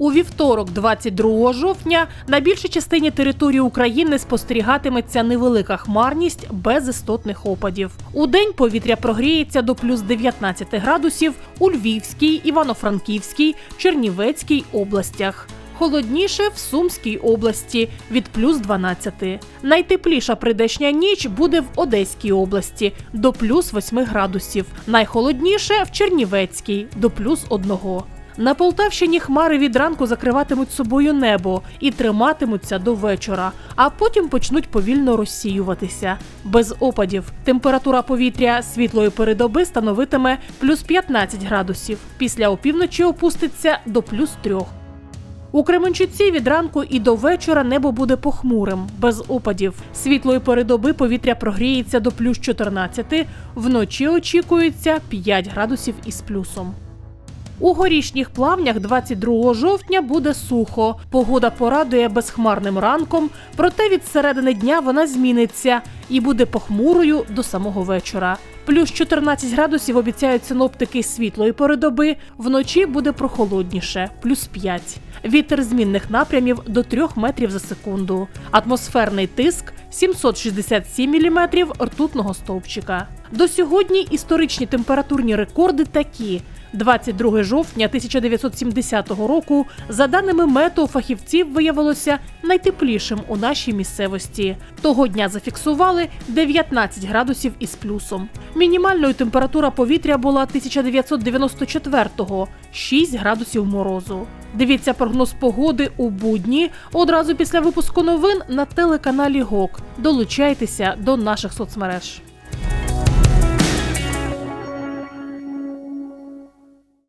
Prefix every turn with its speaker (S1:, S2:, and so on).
S1: У вівторок, 22 жовтня, на більшій частині території України спостерігатиметься невелика хмарність без істотних опадів. У день повітря прогріється до плюс 19 градусів у Львівській, Івано-Франківській, Чернівецькій областях. Холодніше в Сумській області від плюс 12. Найтепліша прийдешня ніч буде в Одеській області до плюс 8 градусів. Найхолодніше в Чернівецькій до плюс 1. На Полтавщині хмари від ранку закриватимуть собою небо і триматимуться до вечора, а потім почнуть повільно розсіюватися. Без опадів. Температура повітря світлої передоби становитиме плюс 15 градусів. Після опівночі опуститься до плюс 3. У Кременчуці від ранку і до вечора небо буде похмурим, без опадів. Світлої передоби повітря прогріється до плюс 14, вночі очікується 5 градусів із плюсом. У горішніх плавнях 22 жовтня буде сухо. Погода порадує безхмарним ранком, проте від середини дня вона зміниться і буде похмурою до самого вечора. Плюс 14 градусів обіцяють синоптики світлої передоби. Вночі буде прохолодніше, плюс 5. Вітер змінних напрямів до 3 метрів за секунду. Атмосферний тиск 767 міліметрів ртутного стовпчика. До сьогодні історичні температурні рекорди такі. 22 жовтня 1970 року, за даними метео фахівців, виявилося найтеплішим у нашій місцевості. Того дня зафіксували 19 градусів із плюсом. Мінімальною температура повітря була 1994-го – 6 градусів морозу. Дивіться прогноз погоди у будні одразу після випуску новин на телеканалі ГОК. Долучайтеся до наших соцмереж.